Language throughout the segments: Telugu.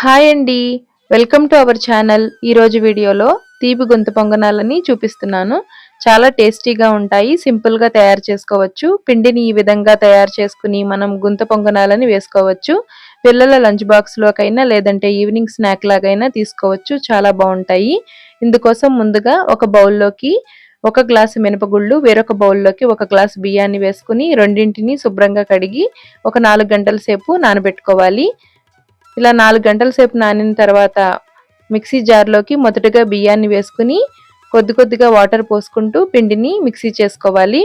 హాయ్ అండి. Welcome to our channel. ఈరోజు వీడియోలో తీపి గొంతు పొంగనాలని చూపిస్తున్నాను. చాలా టేస్టీగా ఉంటాయి. సింపుల్గా తయారు చేసుకోవచ్చు. పిండిని ఈ విధంగా తయారు చేసుకుని మనం గుంత పొంగనాలని వేసుకోవచ్చు. పిల్లల లంచ్ బాక్స్లోకైనా లేదంటే ఈవినింగ్ స్నాక్ లాగైనా తీసుకోవచ్చు. చాలా బాగుంటాయి. ఇందుకోసం ముందుగా ఒక బౌల్లోకి ఒక గ్లాసు మినపగుళ్ళు వేరొక బౌల్లోకి ఒక గ్లాసు బియ్యాన్ని వేసుకుని రెండింటిని శుభ్రంగా కడిగి ఒక నాలుగు గంటల సేపు నానబెట్టుకోవాలి. ఇలా నాలుగు గంటల సేపు నానిన తర్వాత మిక్సీ జార్లోకి మొదటగా బియ్యాన్ని వేసుకుని కొద్ది కొద్దిగా వాటర్ పోసుకుంటూ పిండిని మిక్సీ చేసుకోవాలి.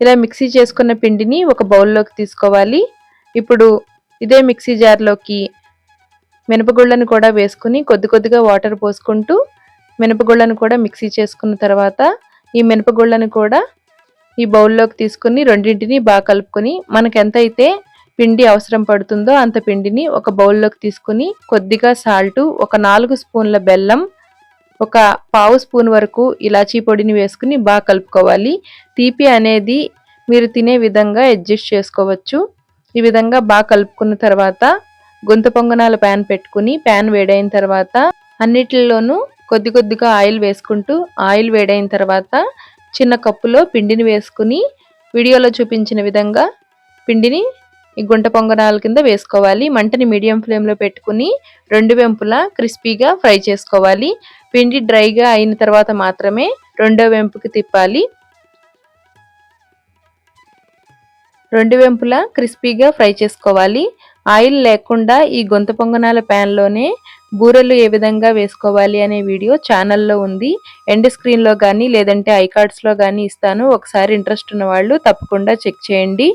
ఇలా మిక్సీ చేసుకున్న పిండిని ఒక బౌల్లోకి తీసుకోవాలి. ఇప్పుడు ఇదే మిక్సీ జార్లోకి మినపగుళ్ళను కూడా వేసుకుని కొద్ది కొద్దిగా వాటర్ పోసుకుంటూ మినపగుళ్ళను కూడా మిక్సీ చేసుకున్న తర్వాత ఈ మినపగుళ్ళను కూడా ఈ బౌల్లోకి తీసుకుని రెండింటిని బాగా కలుపుకొని మనకెంతైతే పిండి అవసరం పడుతుందో అంత పిండిని ఒక బౌల్లోకి తీసుకుని కొద్దిగా సాల్టు ఒక నాలుగు స్పూన్ల బెల్లం ఒక పావు స్పూన్ వరకు ఇలాచీ పొడిని వేసుకుని బాగా కలుపుకోవాలి. తీపి అనేది మీరు తినే విధంగా అడ్జస్ట్ చేసుకోవచ్చు. ఈ విధంగా బాగా కలుపుకున్న తర్వాత గొంతు పొంగనాల ప్యాన్ పెట్టుకుని ప్యాన్ వేడైన తర్వాత అన్నిటిలోనూ కొద్ది కొద్దిగా ఆయిల్ వేసుకుంటూ ఆయిల్ వేడైన తర్వాత చిన్న కప్పులో పిండిని వేసుకుని వీడియోలో చూపించిన విధంగా పిండిని ఈ గుంట పొంగనాల కింద వేసుకోవాలి. మంటని మీడియం ఫ్లేమ్లో పెట్టుకుని రెండు వెంపులా క్రిస్పీగా ఫ్రై చేసుకోవాలి. పిండి డ్రైగా అయిన తర్వాత మాత్రమే రెండో వెంపుకి తిప్పాలి. రెండు వెంపులా క్రిస్పీగా ఫ్రై చేసుకోవాలి. ఆయిల్ లేకుండా ఈ గొంత పొంగనాల ప్యాన్లోనే బూరెలు ఏ విధంగా వేసుకోవాలి అనే వీడియో ఛానల్లో ఉంది. ఎండ్ స్క్రీన్లో కానీ లేదంటే ఐకార్డ్స్లో కానీ ఇస్తాను. ఒకసారి ఇంట్రెస్ట్ ఉన్న వాళ్ళు తప్పకుండా చెక్ చేయండి.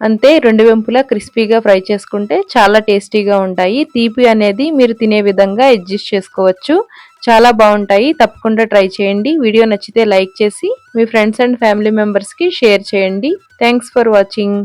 అంతే రెండు వెంపులా క్రిస్పీగా ఫ్రై చేసుకుంటే చాలా టేస్టీగా ఉంటాయి. తీపి అనేది మీరు తినే విధంగా అడ్జస్ట్ చేసుకోవచ్చు. చాలా బాగుంటాయి. తప్పకుండా ట్రై చేయండి. వీడియో నచ్చితే లైక్ చేసి మీ ఫ్రెండ్స్ అండ్ ఫ్యామిలీ మెంబర్స్కి షేర్ చేయండి. Thanks for watching.